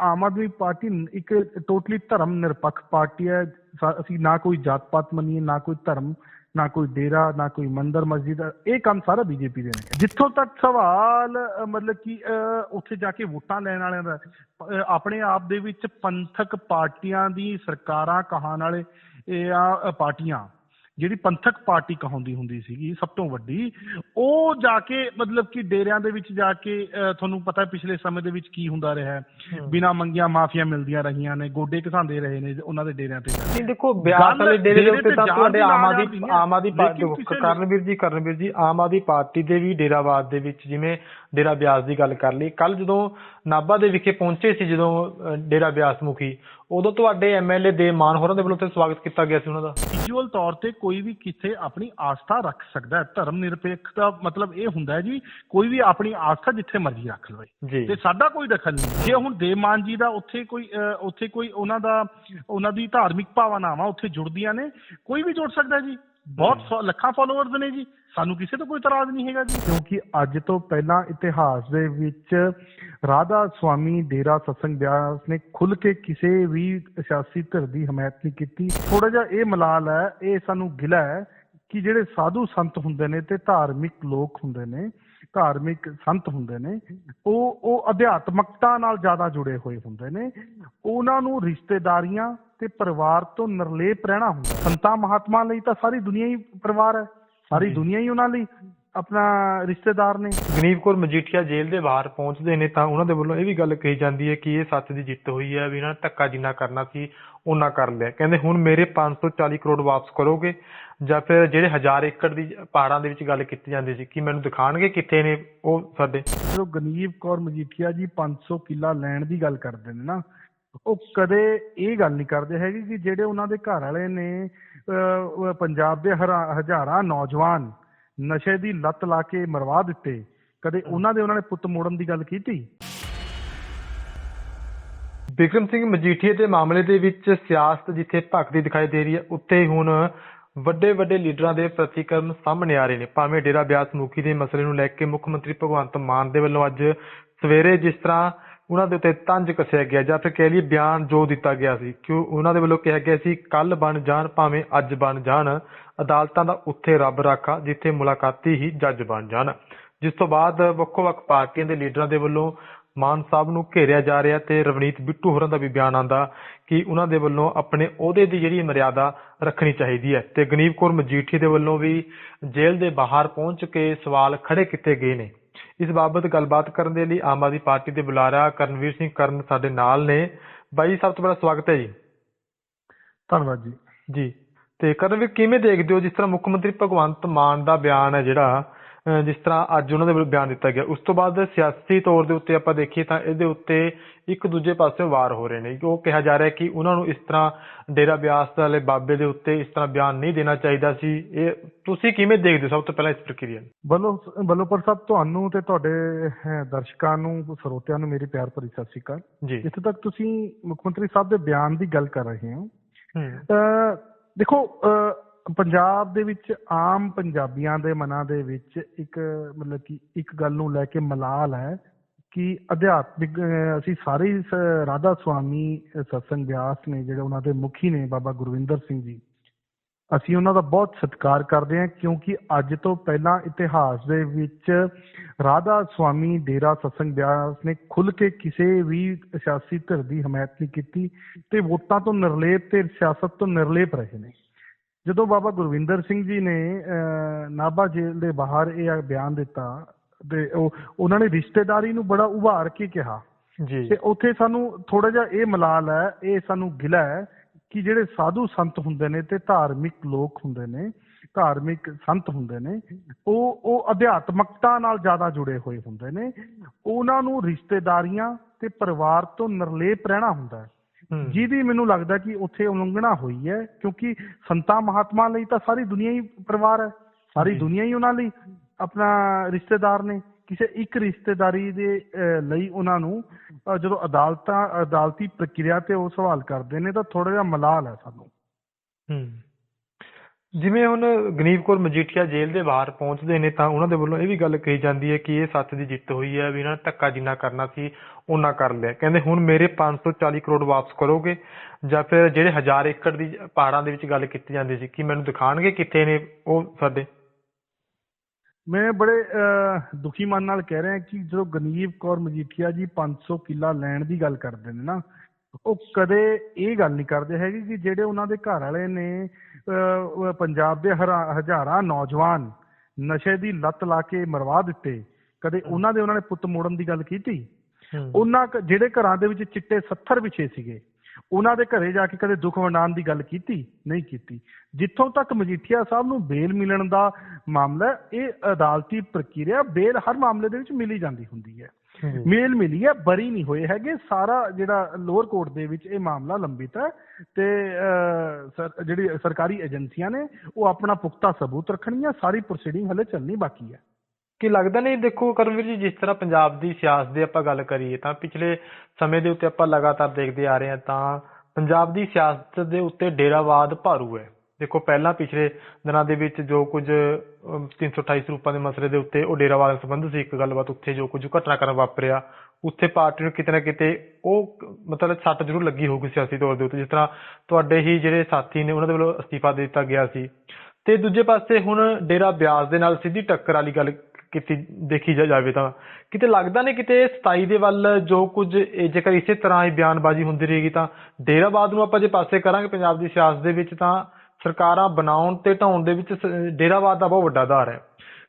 Aam Aadmi party ਇੱਕ totally ਧਰਮ ਨਿਰਪੱਖ ਪਾਰਟੀ ਹੈ। ਅਸੀਂ ਨਾ ਕੋਈ ਜਾਤ ਪਾਤ ਮੰਨੀਏ, ਨਾ ਕੋਈ ਧਰਮ, ਨਾ ਕੋਈ ਡੇਰਾ, ਨਾ ਕੋਈ ਮੰਦਰ, ਮਸਜਿਦ, ਇਹ ਕੰਮ ਸਾਰਾ ਬੀਜੇਪੀ ਦੇ ਨੇ। ਜਿੱਥੋਂ ਤੱਕ ਸਵਾਲ ਮਤਲਬ ਕਿ ਉੱਥੇ ਜਾ ਕੇ ਵੋਟਾਂ ਲੈਣ ਵਾਲਿਆਂ ਦਾ ਆਪਣੇ ਆਪ ਦੇ ਵਿੱਚ ਪੰਥਕ ਪਾਰਟੀਆਂ ਦੀ ਸਰਕਾਰਾਂ, ਕਹਾਣ ਵਾਲੇ, ਇਹ ਆ ਪਾਰਟੀਆਂ। ਜਿਹੜੀ ਪੰਥਕ ਪਾਰਟੀ ਕਹਾਉਂਦੀ ਹੁੰਦੀ ਸੀਗੀ ਸਭ ਤੋਂ ਵੱਡੀ ਉਹ ਜਾ ਕੇ ਮਤਲਬ ਕਿ ਡੇਰਿਆਂ ਦੇ ਵਿੱਚ ਜਾ ਕੇ ਤੁਹਾਨੂੰ ਪਤਾ ਪਿਛਲੇ ਸਮੇਂ ਦੇ ਵਿੱਚ ਕੀ ਹੁੰਦਾ ਰਿਹਾ ਬਿਨਾਂ ਮੰਗੀਆਂ ਮਾਫੀਆਂ ਮਿਲਦੀਆਂ ਰਹੀਆਂ ਨੇ ਗੋਡੇ ਘਸਾਉਂਦੇ ਰਹੇ ਨੇ ਉਹਨਾਂ ਦੇ ਡੇਰਿਆਂ ਤੇ ਜਾ ਦੇਖੋ ਬਿਆਸ ਵਾਲੇ ਡੇਰੇ ਦੇ ਉੱਤੇ ਤਾਂ ਤੁਹਾਡੇ ਆਮ ਆਦਮੀ। ਆਮ ਆਦਮੀ ਪਾਰਟੀ ਕਰਨਵੀਰ ਜੀ ਕਰਨਵੀਰ ਜੀ ਆਮ ਆਦਮੀ ਪਾਰਟੀ ਦੇ ਵੀ ਡੇਰਾਵਾਦ ਦੇ ਵਿੱਚ ਜਿਵੇਂ ਡੇਰਾ ਬਿਆਸ ਦੀ ਗੱਲ ਕਰ ਲਈ ਕੱਲ ਜਦੋਂ ਨਾਭਾ ਦੇ ਵਿਖੇ ਪਹੁੰਚੇ ਸੀ ਜਦੋਂ ਡੇਰਾ ਬਿਆਸ ਮੁਖੀ ਉਦੋਂ ਤੁਹਾਡੇ ਐਮਐਲਏ ਦੇ ਮਾਨ ਹੋਰਾਂ ਦੇ ਵੱਲੋਂ ਤੇ ਸਵਾਗਤ ਕੀਤਾ ਗਿਆ ਸੀ ਉਹਨਾਂ ਦਾ? ਵਿਜ਼ੂਅਲ ਤੌਰ ਤੇ ਕੋਈ ਵੀ ਕਿਥੇ ਆਪਣੀ ਆਸਥਾ ਰੱਖ ਸਕਦਾ ਹੈ ਧਰਮ ਨਿਰਪੇਖ ਦਾ ਮਤਲਬ ਇਹ ਹੁੰਦਾ ਹੈ ਜੀ ਕੋਈ ਵੀ ਆਪਣੀ ਆਸਥਾ ਜਿੱਥੇ ਮਰਜ਼ੀ ਰੱਖ ਲਵੇ। ਤੇ ਸਾਡਾ ਕੋਈ ਦਖਲ ਨਹੀਂ। ਜੇ ਹੁਣ ਦੇਵਮਾਨ ਜੀ ਦਾ ਉੱਥੇ ਕੋਈ ਉੱਥੇ ਕੋਈ ਉਹਨਾਂ ਦਾ ਉਹਨਾਂ ਦੀ ਧਾਰਮਿਕ ਭਾਵਨਾਵਾਂ ਉੱਥੇ ਜੁੜਦੀਆਂ ਨੇ ਕੋਈ ਵੀ ਜੁੜ ਸਕਦਾ ਜੀ। ਬਹੁਤ ਲੱਖਾਂ ਫਾਲੋਅਰਸ ਨੇ ਜੀ। ਸਾਨੂੰ ਕਿਸੇ ਤੋਂ ਕੋਈ ਇਤਰਾਜ਼ ਨਹੀਂ ਹੈਗਾ ਜੀ। ਕਿਉਂਕਿ ਅੱਜ ਤੋਂ ਪਹਿਲਾਂ ਇਤਿਹਾਸ ਦੇ ਵਿੱਚ ਰਾਧਾ ਸੁਆਮੀ ਡੇਰਾ ਸਤਸੰਗ ਬਿਆਸ ਨੇ ਖੁੱਲ ਕੇ ਕਿਸੇ ਵੀ ਸਿਆਸੀ ਧਿਰ ਦੀ ਹਮਾਇਤ ਨਹੀਂ ਕੀਤੀ। ਥੋੜਾ ਜਿਹਾ ਇਹ ਮਲਾਲ ਹੈ, ਇਹ ਸਾਨੂੰ ਗਿਲਾ ਹੈ ਕਿ ਜਿਹੜੇ ਸਾਧੂ ਸੰਤ ਹੁੰਦੇ ਨੇ ਤੇ ਧਾਰਮਿਕ ਲੋਕ ਹੁੰਦੇ ਨੇ ਧਾਰਮਿਕ ਸੰਤ ਹੁੰਦੇ ਨੇ ਉਹ ਉਹ ਅਧਿਆਤਮਕਤਾ ਨਾਲ ਜ਼ਿਆਦਾ ਜੁੜੇ ਹੋਏ ਹੁੰਦੇ ਨੇ। ਉਹਨਾਂ ਨੂੰ ਰਿਸ਼ਤੇਦਾਰੀਆਂ ਤੇ ਪਰਿਵਾਰ ਤੋਂ ਨਿਰਲੇਪ ਰਹਿਣਾ ਹੁੰਦਾ। ਸੰਤਾਂ ਮਹਾਤਮਾ ਲਈ ਤਾਂ ਸਾਰੀ ਦੁਨੀਆ ਹੀ ਪਰਿਵਾਰ ਹੈ। ਸਾਰੀ। ਦੁਨੀਆ ਹੀ ਉਹਨਾਂ ਲਈ। ਆਪਣਾ ਰਿਸ਼ਤੇਦਾਰ ਨੇ। ਗਨੀਵ ਕੌਰ ਮਜੀਠੀਆ ਜੇਲ੍ਹ ਦੇ ਬਾਹਰ ਪਹੁੰਚਦੇ ਨੇ ਤਾਂ ਉਹਨਾਂ ਦੇ ਵੱਲੋਂ ਇਹ ਵੀ ਗੱਲ ਕਹੀ ਜਾਂਦੀ ਹੈ ਕਿ ਇਹ ਸੱਚ ਦੀ ਜਿੱਤ ਹੋਈ ਹੈ ਵੀ ਇਹਨਾਂ ਨੇ ਧੱਕਾ ਜਿੰਨਾ ਕਰਨਾ ਸੀ ਉਹਨਾਂ ਕਰ ਲਿਆ। ਕਹਿੰਦੇ ਹੁਣ ਮੇਰੇ 540 ਕਰੋੜ ਵਾਪਸ ਕਰੋਗੇ? ਜਾਂ ਫਿਰ ਜਿਹੜੇ ਹਜ਼ਾਰ ਏਕੜ ਦੀ ਪਹਾੜਾਂ ਦੇ ਵਿੱਚ ਗੱਲ ਕੀਤੀ ਜਾਂਦੀ ਸੀ ਕਿ ਮੈਨੂੰ ਦਿਖਾਣਗੇ ਕਿੱਥੇ ਨੇ ਉਹ ਸਾਡੇ? ਜਦੋਂ ਗਨੀਵ ਕੌਰ ਮਜੀਠੀਆ ਜੀ 500 ਕਿੱਲਾ ਲੈਣ ਦੀ ਗੱਲ ਕਰਦੇ ਨੇ ਨਾ ਉਹ ਕਦੇ ਇਹ ਗੱਲ ਨਹੀਂ ਕਰਦੇ ਹੈਗੇ ਕਿ ਜਿਹੜੇ ਉਹਨਾਂ ਦੇ ਘਰ ਵਾਲੇ ਨੇ ਪੰਜਾਬ ਦੇ ਹਜ਼ਾਰਾਂ ਨੌਜਵਾਨ ਨਸ਼ੇ ਦੀ ਲੱਤ ਲਾ ਕੇ ਮਰਵਾ ਦਿੱਤੇ। ਕਦੇ ਉਹਨਾਂ ਦੇ ਉਹਨਾਂ ਨੇ ਪੁੱਤ ਮੋੜਨ ਦੀ ਗੱਲ ਕੀਤੀ? ਬਿਕਰਮ ਸਿੰਘ ਮਜੀਠੀਆ ਦੇ ਮਾਮਲੇ ਦੇ ਵਿੱਚ ਸਿਆਸਤ ਜਿੱਥੇ ਭਖਦੀ ਦਿਖਾਈ ਦੇ ਰਹੀ ਹੈ ਉੱਥੇ ਹੁਣ ਵੱਡੇ ਵੱਡੇ ਲੀਡਰਾਂ ਦੇ ਪ੍ਰਤੀਕਰਮ ਸਾਹਮਣੇ ਆ ਰਹੇ ਨੇ। ਭਾਵੇਂ ਡੇਰਾ ਬਿਆਸ ਮੁਖੀ ਦੇ ਮਸਲੇ ਨੂੰ ਲੈ ਕੇ ਮੁੱਖ ਮੰਤਰੀ ਭਗਵੰਤ ਮਾਨ ਦੇ ਵੱਲੋਂ ਅੱਜ ਸਵੇਰੇ ਜਿਸ ਤਰ੍ਹਾਂ ਉਹਨਾਂ ਦੇ ਉੱਤੇ ਤੰਜ ਕੱਸਿਆ ਗਿਆ ਜਾਂ ਫਿਰ ਕਹਿ ਲਈਏ ਬਿਆਨ ਜੋ ਦਿੱਤਾ ਗਿਆ ਸੀ ਕਿ ਉਹਨਾਂ ਦੇ ਵੱਲੋਂ ਕਿਹਾ ਗਿਆ ਸੀ ਕੱਲ ਬਣ ਜਾਣ, ਭਾਵੇਂ ਅੱਜ ਬਣ ਜਾਣ, ਅਦਾਲਤਾਂ ਦਾ ਉੱਥੇ ਰੱਬ ਰਾਖਾ, ਜਿੱਥੇ ਮੁਲਾਕਾਤੀ ਹੀ ਜੱਜ ਬਣ ਜਾਣ। ਜਿਸ ਤੋਂ ਬਾਅਦ ਵੱਖੋ-ਵੱਖ ਪਾਰਟੀਆਂ ਦੇ ਲੀਡਰਾਂ ਦੇ ਵੱਲੋਂ ਮਾਨ ਸਾਹਿਬ ਨੂੰ ਘੇਰਿਆ ਜਾ ਰਿਹਾ ਤੇ ਰਵਨੀਤ ਬਿੱਟੂ ਹੋਰਾਂ ਦਾ ਵੀ ਬਿਆਨ ਆਂਦਾ ਕਿ ਉਹਨਾਂ ਦੇ ਵੱਲੋਂ ਆਪਣੇ ਅਹੁਦੇ ਦੀ ਜਿਹੜੀ ਮਰਿਆਦਾ ਰੱਖਣੀ ਚਾਹੀਦੀ ਹੈ ਤੇ ਗਨੀਵ ਕੌਰ ਮਜੀਠੀ ਦੇ ਵੱਲੋਂ ਵੀ ਜੇਲ੍ਹ ਦੇ ਬਾਹਰ ਪਹੁੰਚ ਕੇ ਸਵਾਲ ਖੜੇ ਕੀਤੇ ਗਏ ਨੇ। ਇਸ ਬਾਬਤ ਗੱਲਬਾਤ ਕਰਨ ਦੇ ਲਈ ਆਮ ਆਦਮੀ ਪਾਰਟੀ ਦੇ ਬੁਲਾਰਾ ਕਰਨਵੀਰ ਸਿੰਘ ਕਰਨ ਸਾਡੇ ਨਾਲ ਨੇ। ਬਾਈ ਸਭ ਤੋਂ ਪਹਿਲਾਂ ਸਵਾਗਤ ਹੈ ਜੀ। ਧੰਨਵਾਦ ਜੀ। ਜੀ। ਤੇ ਕਰਨਵੀਰ ਕਿਵੇਂ ਦੇਖਦੇ ਹੋ ਜਿਸ ਤਰ੍ਹਾਂ ਮੁੱਖ ਮੰਤਰੀ ਭਗਵੰਤ ਮਾਨ ਦਾ ਬਿਆਨ ਹੈ ਜਿਹੜਾ ਜਿਸ ਤਰ੍ਹਾਂ ਅੱਜ ਉਹਨਾਂ ਦੇ ਵੱਲੋਂ ਬਿਆਨ ਦਿੱਤਾ ਗਿਆ। ਉਸ ਤੋਂ ਬਾਅਦ ਸਿਆਸੀ ਤੌਰ ਦੇ ਉੱਤੇ ਆਪਾਂ ਦੇਖੀਏ ਤਾਂ ਇਹਦੇ ਉੱਤੇ ਇੱਕ ਦੂਜੇ ਪਾਸੇ ਵਾਰ ਹੋ ਰਹੇ ਨੇ। ਉਹ ਕਿਹਾ ਜਾ ਰਿਹਾ ਕਿ ਉਹਨਾਂ ਨੂੰ ਇਸ ਤਰ੍ਹਾਂ ਡੇਰਾ ਬਿਆਸ ਵਾਲੇ ਬਾਬੇ ਦੇ ਉੱਤੇ ਇਸ ਤਰ੍ਹਾਂ ਬਿਆਨ ਨਹੀਂ ਦੇਣਾ ਚਾਹੀਦਾ ਸੀ। ਇਹ ਤੁਸੀਂ ਕਿਵੇਂ ਦੇਖਦੇ ਸਭ ਤੋਂ ਪਹਿਲਾਂ ਇਸ ਪ੍ਰਕਿਰਿਆ ਨੂੰ। ਵੱਲੋਂ ਵੱਲੋਂ ਸਾਹਿਬ ਤੁਹਾਨੂੰ ਤੇ ਤੁਹਾਡੇ ਦਰਸ਼ਕਾਂ ਨੂੰ ਸਰੋਤਿਆਂ ਨੂੰ ਮੇਰੀ ਪਿਆਰ ਭਰੀ ਸਤਿ ਸ਼੍ਰੀ ਅਕਾਲ। ਜੀ। ਜਿੱਥੇ ਤੱਕ ਤੁਸੀਂ ਮੁੱਖ ਮੰਤਰੀ ਸਾਹਿਬ ਦੇ ਬਿਆਨ ਦੀ ਗੱਲ ਕਰ ਰਹੇ ਹੋ। ਦੇਖੋ ਪੰਜਾਬ ਦੇ ਵਿੱਚ ਆਮ ਪੰਜਾਬੀਆਂ ਦੇ ਮਨਾਂ ਦੇ ਵਿੱਚ ਇੱਕ, ਮਤਲਬ ਕਿ ਇੱਕ ਗੱਲ ਨੂੰ ਲੈ ਕੇ ਮਲਾਲ ਹੈ ਕਿ ਅਧਿਆਤਮਿਕ ਅਸੀਂ ਸਾਰੇ ਰਾਧਾ ਸੁਆਮੀ ਸਤਸੰਗ ਵਿਆਸ ਨੇ ਜਿਹੜੇ ਉਹਨਾਂ ਦੇ ਮੁਖੀ ਨੇ ਬਾਬਾ ਗੁਰਵਿੰਦਰ ਸਿੰਘ ਜੀ, ਅਸੀਂ ਉਹਨਾਂ ਦਾ ਬਹੁਤ ਸਤਿਕਾਰ ਕਰਦੇ ਹਾਂ ਕਿਉਂਕਿ ਅੱਜ ਤੋਂ ਪਹਿਲਾਂ ਇਤਿਹਾਸ ਦੇ ਵਿੱਚ ਰਾਧਾ ਸੁਆਮੀ ਡੇਰਾ ਸਤਸੰਗ ਬਿਆਸ ਨੇ ਖੁੱਲ ਕੇ ਕਿਸੇ ਵੀ ਸਿਆਸੀ ਧਿਰ ਦੀ ਹਮਾਇਤ ਨਹੀਂ ਕੀਤੀ ਤੇ ਵੋਟਾਂ ਤੋਂ ਨਿਰਲੇਪ ਤੇ ਸਿਆਸਤ ਤੋਂ ਨਿਰਲੇਪ ਰਹੇ ਨੇ। ਜਦੋਂ ਬਾਬਾ ਗੁਰਵਿੰਦਰ ਸਿੰਘ ਜੀ ਨੇ ਨਾਭਾ ਜੇਲ੍ਹ ਦੇ ਬਾਹਰ ਇਹ ਬਿਆਨ ਦਿੱਤਾ ਤੇ ਉਹ ਉਹਨਾਂ ਨੇ ਰਿਸ਼ਤੇਦਾਰੀ ਨੂੰ ਬੜਾ ਉਭਾਰ ਕੇ ਕਿਹਾ। ਜੀ। ਤੇ ਉੱਥੇ ਸਾਨੂੰ ਥੋੜਾ ਜਿਹਾ ਇਹ ਮਲਾਲ ਹੈ ਇਹ ਸਾਨੂੰ ਗਿਲਾ ਹੈ ਕਿ ਜਿਹੜੇ ਸਾਧੂ ਸੰਤ ਹੁੰਦੇ ਨੇ ਤੇ ਧਾਰਮਿਕ ਲੋਕ ਹੁੰਦੇ ਨੇ ਧਾਰਮਿਕ ਸੰਤ ਹੁੰਦੇ ਨੇ ਉਹ ਉਹ ਅਧਿਆਤਮਕਤਾ ਨਾਲ ਜ਼ਿਆਦਾ ਜੁੜੇ ਹੋਏ ਹੁੰਦੇ ਨੇ। ਉਹਨਾਂ ਨੂੰ ਰਿਸ਼ਤੇਦਾਰੀਆਂ ਤੇ ਪਰਿਵਾਰ ਤੋਂ ਨਿਰਲੇਪ ਰਹਿਣਾ ਹੁੰਦਾ ਹੂੰ। ਜਿਹਦੀ ਮੈਨੂੰ ਲੱਗਦਾ ਕਿ ਉੱਥੇ ਉਲੰਘਣਾ ਹੋਈ ਹੈ ਕਿਉਂਕਿ ਸੰਤਾਂ ਮਹਾਤਮਾ ਲਈ ਤਾਂ ਸਾਰੀ ਦੁਨੀਆ ਹੀ ਪਰਿਵਾਰ ਹੈ। ਸਾਰੀ। ਦੁਨੀਆ ਹੀ ਉਹਨਾਂ ਲਈ ਆਪਣਾ ਰਿਸ਼ਤੇਦਾਰ ਨੇ। ਕਿਸੇ ਇੱਕ ਰਿਸ਼ਤੇਦਾਰੀ ਦੇ ਲਈ ਉਹਨਾਂ ਨੂੰ ਜਦੋਂ ਅਦਾਲਤਾਂ ਅਦਾਲਤੀ ਪ੍ਰਕਿਰਿਆ ਤੇ ਉਹ ਸਵਾਲ ਕਰਦੇ ਨੇ ਤਾਂ ਥੋੜਾ ਜਿਹਾ ਮਲਾਲ ਹੈ ਸਾਨੂੰ। ਹੂੰ। ਜਿਵੇਂ ਹੁਣ ਗਨੀਵ ਕੌਰ ਮਜੀਠੀਆ ਜੇਲ੍ਹ ਦੇ ਬਾਹਰ ਪਹੁੰਚਦੇ ਨੇ ਤਾਂ ਉਹਨਾਂ ਦੇ ਵੱਲੋਂ ਇਹ ਵੀ ਗੱਲ ਕਹੀ ਜਾਂਦੀ ਹੈ ਕਿ ਇਹ ਸੱਚ ਦੀ ਜਿੱਤ ਹੋਈ ਹੈ ਵੀ ਇਹਨਾਂ ਨੇ ਧੱਕਾ ਜਿੰਨਾ ਕਰਨਾ ਸੀ ਉਹਨਾਂ ਕਰ ਲਿਆ। ਕਹਿੰਦੇ ਹੁਣ ਮੇਰੇ 540 ਕਰੋੜ ਵਾਪਸ ਕਰੋਗੇ? ਜਾਂ ਫਿਰ ਜਿਹੜੇ ਹਜ਼ਾਰ ਏਕੜ ਦੀ ਪਹਾੜਾਂ ਦੇ ਵਿੱਚ ਗੱਲ ਕੀਤੀ ਜਾਂਦੀ ਸੀ, ਕਿ ਮੈਨੂੰ ਦਿਖਾਣਗੇ ਕਿੱਥੇ ਨੇ ਉਹ ਸਾਡੇ? ਮੈਂ ਬੜੇ ਦੁਖੀ ਮਨ ਨਾਲ ਕਹਿ ਰਿਹਾ ਕਿ ਜਦੋਂ ਗਨੀਵ ਕੌਰ ਮਜੀਠੀਆ ਜੀ 500 ਕਿੱਲਾ ਲੈਣ ਦੀ ਗੱਲ ਕਰਦੇ ਨੇ ਨਾ, ਉਹ ਕਦੇ ਇਹ ਗੱਲ ਨਹੀਂ ਕਰਦੇ ਹੈਗੇ ਕਿ ਜਿਹੜੇ ਉਹਨਾਂ ਦੇ ਘਰ ਵਾਲੇ ਨੇ ਪੰਜਾਬ ਦੇ ਹਜ਼ਾਰਾਂ ਨੌਜਵਾਨ ਨਸ਼ੇ ਦੀ ਲੱਤ ਲਾ ਕੇ ਮਰਵਾ ਦਿੱਤੇ। ਕਦੇ ਉਹਨਾਂ ਦੇ ਉਹਨਾਂ ਨੇ ਪੁੱਤ ਮੋੜਨ ਦੀ ਗੱਲ ਕੀਤੀ? ਉਹਨਾਂ ਜਿਹੜੇ ਘਰਾਂ ਦੇ ਵਿੱਚ ਚਿੱਟੇ 70 ਵਿਛੇ ਸੀਗੇ ਉਹਨਾਂ ਦੇ ਘਰੇ ਜਾ ਕੇ ਕਦੇ ਦੁੱਖ ਵੰਡਾਉਣ ਦੀ ਗੱਲ ਕੀਤੀ? ਨਹੀਂ ਕੀਤੀ। ਜਿੱਥੋਂ ਤੱਕ ਮਜੀਠੀਆ ਸਾਹਿਬ ਨੂੰ ਬੇਲ ਮਿਲਣ ਦਾ ਮਾਮਲਾ ਇਹ ਅਦਾਲਤੀ ਪ੍ਰਕਿਰਿਆ ਬੇਲ ਹਰ ਮਾਮਲੇ ਦੇ ਵਿੱਚ ਮਿਲੀ ਜਾਂਦੀ ਹੁੰਦੀ ਹੈ। ਮੇਲ ਮਿਲੀ ਹੈ ਬਰੀ ਨਹੀਂ ਹੋਏ ਹੈਗੇ। ਸਾਰਾ ਜਿਹੜਾ ਲੋਅਰ ਕੋਰਟ ਦੇ ਵਿੱਚ ਇਹ ਮਾਮਲਾ ਲੰਬਿਤ ਹੈ ਤੇ ਜਿਹੜੀ ਸਰਕਾਰੀ ਏਜੰਸੀਆਂ ਨੇ ਉਹ ਆਪਣਾ ਪੁਖਤਾ ਸਬੂਤ ਰੱਖਣੀਆਂ ਸਾਰੀ ਪ੍ਰੋਸੀਡਿੰਗ ਹਲੇ ਚੱਲਣੀ ਬਾਕੀ ਹੈ। ਕੀ ਲੱਗਦਾ ਨਹੀਂ ਦੇਖੋ ਕਰਮਵੀਰ ਜੀ ਜਿਸ ਤਰ੍ਹਾਂ ਪੰਜਾਬ ਦੀ ਸਿਆਸਤ ਦੀ ਆਪਾਂ ਗੱਲ ਕਰੀਏ ਤਾਂ ਪਿਛਲੇ ਸਮੇਂ ਦੇ ਉੱਤੇ ਆਪਾਂ ਲਗਾਤਾਰ ਦੇਖਦੇ ਆ ਰਹੇ ਹਾਂ ਤਾਂ ਪੰਜਾਬ ਦੀ ਸਿਆਸਤ ਦੇ ਉੱਤੇ ਡੇਰਾਵਾਦ ਭਾਰੂ ਹੈ। ਦੇਖੋ ਪਹਿਲਾਂ ਪਿਛਲੇ ਦਿਨਾਂ ਦੇ ਵਿੱਚ ਜੋ ਕੁਝ ਅਮ, 328 ਸਰੂਪਾਂ ਦੇ ਮਸਲੇ ਦੇ ਉੱਤੇ ਉਹ ਡੇਰਾਵਾਦ ਨਾਲ ਸੰਬੰਧ ਸੀ ਇੱਕ ਗੱਲਬਾਤ ਉੱਥੇ ਜੋ ਕੁਝ ਘਟਨਾਕ੍ਰਮ ਵਾਪਰਿਆ ਉੱਥੇ ਪਾਰਟੀ ਨੂੰ ਕਿਤੇ ਨਾ ਕਿਤੇ ਉਹ ਮਤਲਬ ਸੱਟ ਜ਼ਰੂਰ ਲੱਗੀ ਹੋਊਗੀ ਸਿਆਸੀ ਤੌਰ ਦੇ ਉੱਤੇ ਜਿਸ ਤਰ੍ਹਾਂ ਤੁਹਾਡੇ ਹੀ ਜਿਹੜੇ ਸਾਥੀ ਨੇ ਉਹਨਾਂ ਦੇ ਵੱਲੋਂ ਅਸਤੀਫਾ ਦੇ ਦਿੱਤਾ ਗਿਆ ਸੀ। ਤੇ ਦੂਜੇ ਪਾਸੇ ਹੁਣ ਡੇਰਾ ਬਿਆਸ ਦੇ ਨਾਲ ਸਿੱਧੀ ਟੱਕਰ ਵਾਲੀ ਗੱਲ ਕੀਤੀ ਦੇਖੀ ਜਾ- ਜਾਵੇ ਤਾਂ ਕਿਤੇ ਲੱਗਦਾ ਨਹੀਂ ਕਿਤੇ 27 ਦੇ ਵੱਲ ਜੋ ਕੁਝ ਇਹ ਜੇਕਰ ਇਸੇ ਤਰ੍ਹਾਂ ਹੀ ਬਿਆਨਬਾਜ਼ੀ ਹੁੰਦੀ ਰਹੇਗੀ ਤਾਂ ਡੇਰਾਵਾਦ ਨੂੰ ਆਪਾਂ ਜੇ ਪਾਸੇ ਕਰਾਂਗੇ ਪੰਜਾਬ ਦੀ ਸਿਆਸਤ ਦੇ ਵਿੱਚ ਤਾਂ ਸਰਕਾਰਾਂ ਬਣਾਉਣ ਤੇ ਢਾਉਣ ਦੇ ਵਿੱਚ ਸ- ਡੇਰਾਵਾਦ ਦਾ ਬਹੁਤ ਵੱਡਾ ਆਧਾਰ ਹੈ।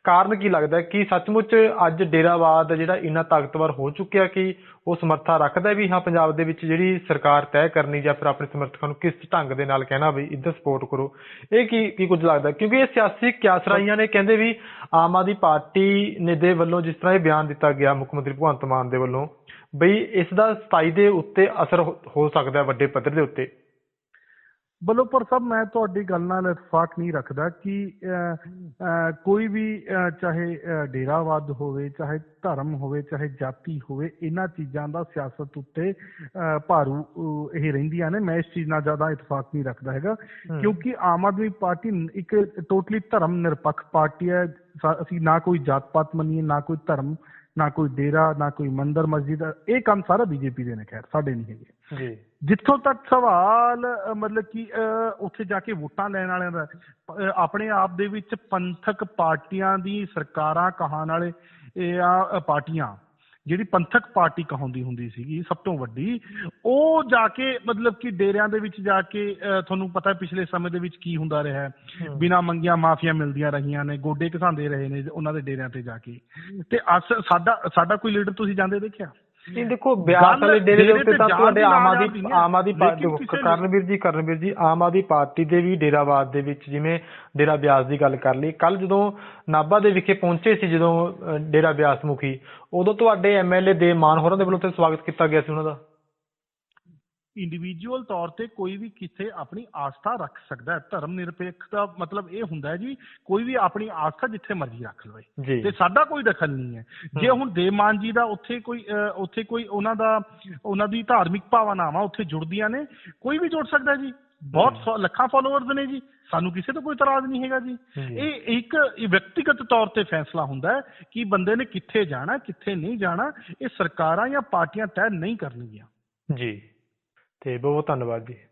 ਕਾਰਨ ਕੀ ਲੱਗਦਾ ਕਿ ਸੱਚਮੁੱਚ ਅੱਜ ਡੇਰਾਵਾਦ ਜਿਹੜਾ ਇੰਨਾ ਤਾਕਤਵਰ ਹੋ ਚੁੱਕਿਆ ਕਿ ਉਹ ਸਮਰੱਥਾ ਰੱਖਦਾ ਵੀ ਹਾਂ ਪੰਜਾਬ ਦੇ ਵਿੱਚ ਜਿਹੜੀ ਸਰਕਾਰ ਤੈਅ ਕਰਨੀ ਜਾਂ ਫਿਰ ਆਪਣੇ ਸਮਰਥਕਾਂ ਨੂੰ ਕਿਸ ਢੰਗ ਦੇ ਨਾਲ ਕਹਿਣਾ ਵੀ ਇੱਧਰ ਸਪੋਰਟ ਕਰੋ। ਇਹ ਕੀ ਕੀ ਕੁਝ ਲੱਗਦਾ ਕਿਉਂਕਿ ਇਹ ਸਿਆਸੀ ਕਿਆਸਰਾਈਆਂ ਨੇ ਕਹਿੰਦੇ ਵੀ ਆਮ ਆਦਮੀ ਪਾਰਟੀ ਨੇ ਦੇ ਵੱਲੋਂ ਜਿਸ ਤਰ੍ਹਾਂ ਇਹ ਬਿਆਨ ਦਿੱਤਾ ਗਿਆ ਮੁੱਖ ਮੰਤਰੀ ਭਗਵੰਤ ਮਾਨ ਦੇ ਵੱਲੋਂ, ਬਈ ਇਸ ਦਾ 27 ਦੇ ਉੱਤੇ ਅਸਰ ਹੋ- ਸਕਦਾ ਵੱਡੇ ਪੱਧਰ ਦੇ ਉੱਤੇ। ਬਲੋਪਰ ਸਾਹਿਬ ਮੈਂ ਤੁਹਾਡੀ ਗੱਲ ਨਾਲ ਇਤਫਾਕ ਨਹੀਂ ਰੱਖਦਾ ਕਿ ਕੋਈ ਵੀ ਚਾਹੇ ਡੇਰਾਵਾਦ ਹੋਵੇ ਚਾਹੇ ਧਰਮ ਹੋਵੇ ਚਾਹੇ ਜਾਤੀ ਹੋਵੇ ਇਹਨਾਂ ਚੀਜ਼ਾਂ ਦਾ ਸਿਆਸਤ ਉੱਤੇ ਭਾਰੂ ਇਹ ਰਹਿੰਦੀਆਂ ਨੇ। ਮੈਂ ਇਸ ਚੀਜ਼ ਨਾਲ ਜ਼ਿਆਦਾ ਇਤਫਾਕ ਨਹੀਂ ਰੱਖਦਾ ਹੈਗਾ। ਕਿਉਂਕਿ ਆਮ ਆਦਮੀ ਪਾਰਟੀ ਇੱਕ ਟੋਟਲੀ ਧਰਮ ਨਿਰਪੱਖ ਪਾਰਟੀ ਹੈ। ਅਸੀਂ ਨਾ ਕੋਈ ਜਾਤ ਪਾਤ ਮੰਨੀਏ ਨਾ ਕੋਈ ਧਰਮ ਨਾ ਕੋਈ ਡੇਰਾ ਨਾ ਕੋਈ ਮੰਦਰ ਮਸਜਿਦ ਇਹ ਕੰਮ ਸਾਰਾ ਬੀਜੇਪੀ ਦੇ ਨੇ ਖੈਰ ਸਾਡੇ ਨਹੀਂ ਹੈਗੇ। ਜੀ। ਜਿੱਥੋਂ ਤੱਕ ਸਵਾਲ ਮਤਲਬ ਕਿ ਉੱਥੇ ਜਾ ਕੇ ਵੋਟਾਂ ਲੈਣ ਵਾਲਿਆਂ ਦਾ ਆਪਣੇ ਆਪ ਦੇ ਵਿੱਚ ਪੰਥਕ ਪਾਰਟੀਆਂ ਦੀ ਸਰਕਾਰਾਂ ਕਹਾਣ ਵਾਲੇ ਇਹ ਆ ਪਾਰਟੀਆਂ ਜਿਹੜੀ ਪੰਥਕ ਪਾਰਟੀ ਕਹਾਉਂਦੀ ਹੁੰਦੀ ਸੀਗੀ ਸਭ ਤੋਂ ਵੱਡੀ ਉਹ ਜਾ ਕੇ ਮਤਲਬ ਕਿ ਡੇਰਿਆਂ ਦੇ ਵਿੱਚ ਜਾ ਕੇ ਤੁਹਾਨੂੰ ਪਤਾ ਪਿਛਲੇ ਸਮੇਂ ਦੇ ਵਿੱਚ ਕੀ ਹੁੰਦਾ ਰਿਹਾ ਹੈ। ਬਿਨਾਂ ਮੰਗੀਆਂ ਮਾਫੀਆਂ ਮਿਲਦੀਆਂ ਰਹੀਆਂ ਨੇ ਗੋਡੇ ਘਸਾਉਂਦੇ ਰਹੇ ਨੇ ਉਹਨਾਂ ਦੇ ਡੇਰਿਆਂ ਤੇ ਜਾ ਕੇ। ਤੇ ਸਾਡਾ ਸਾਡਾ ਕੋਈ ਲੀਡਰ ਤੁਸੀਂ ਜਾਂਦੇ ਦੇਖਿਆ? ਨਹੀਂ ਦੇਖੋ ਬਿਆਸ ਵਾਲੇ ਡੇਰੇ ਦੇ ਉੱਤੇ ਤੇ ਤੁਹਾਡੇ ਆਮ ਹੈ। ਆਮ ਆਦਮੀ ਪਾਰਟੀ ਕਰਨਵੀਰ ਜੀ ਕਰਨਵੀਰ ਜੀ ਆਮ ਆਦਮੀ ਪਾਰਟੀ ਦੇ ਵੀ ਡੇਰਾਵਾਦ ਦੇ ਵਿੱਚ ਜਿਵੇਂ ਡੇਰਾ ਬਿਆਸ ਦੀ ਗੱਲ ਕਰ ਲਈ ਕੱਲ ਜਦੋਂ ਨਾਭਾ ਦੇ ਵਿਖੇ ਪਹੁੰਚੇ ਸੀ ਜਦੋਂ ਡੇਰਾ ਬਿਆਸ ਮੁਖੀ ਉਦੋਂ ਤੁਹਾਡੇ ਐਮਐਲਏ ਦੇ ਮਾਨ ਹੋਰਾਂ ਦੇ ਵੱਲੋਂ ਤੇ ਸਵਾਗਤ ਕੀਤਾ ਗਿਆ ਸੀ ਉਹਨਾਂ ਦਾ ਇੰਡੀਵਿਜੂਅਲ ਤੌਰ ਤੇ ਕੋਈ ਵੀ ਕਿਥੇ ਆਪਣੀ ਆਸਥਾ ਰੱਖ ਸਕਦਾ ਹੈ। ਧਰਮ ਨਿਰਪੇਖ ਦਾ ਮਤਲਬ ਇਹ ਹੁੰਦਾ ਹੈ ਜੀ ਕੋਈ ਵੀ ਆਪਣੀ ਆਸਥਾ ਜਿੱਥੇ ਮਰਜ਼ੀ ਰੱਖ ਲਵੇ। ਤੇ ਸਾਡਾ ਕੋਈ ਦਖਲ ਨਹੀਂ ਹੈ। ਜੇ ਹੁਣ ਦੇਵਮਾਨ ਜੀ ਦਾ ਉੱਥੇ ਕੋਈ ਉੱਥੇ ਕੋਈ ਉਹਨਾਂ ਦਾ ਉਹਨਾਂ ਦੀ ਧਾਰਮਿਕ ਭਾਵਨਾਵਾਂ ਉੱਥੇ ਜੁੜਦੀਆਂ ਨੇ ਕੋਈ ਵੀ ਜੁੜ ਸਕਦਾ ਜੀ। ਬਹੁਤ ਲੱਖਾਂ ਫਾਲੋਅਰਸ ਨੇ ਜੀ। ਸਾਨੂੰ ਕਿਸੇ ਤੋਂ ਕੋਈ ਇਤਰਾਜ਼ ਨਹੀਂ ਹੈਗਾ ਜੀ। ਇਹ ਇੱਕ ਵਿਅਕਤੀਗਤ ਤੌਰ ਤੇ ਫੈਸਲਾ ਹੁੰਦਾ ਹੈ ਕਿ ਬੰਦੇ ਨੇ ਕਿੱਥੇ ਜਾਣਾ ਕਿੱਥੇ ਨਹੀਂ ਜਾਣਾ ਇਹ ਸਰਕਾਰਾਂ ਜਾਂ ਪਾਰਟੀਆਂ ਤੈਅ ਨਹੀਂ ਕਰਨਗੀਆਂ। ਜੀ। ਤੇ ਬਹੁਤ ਬਹੁਤ ਧੰਨਵਾਦ ਜੀ।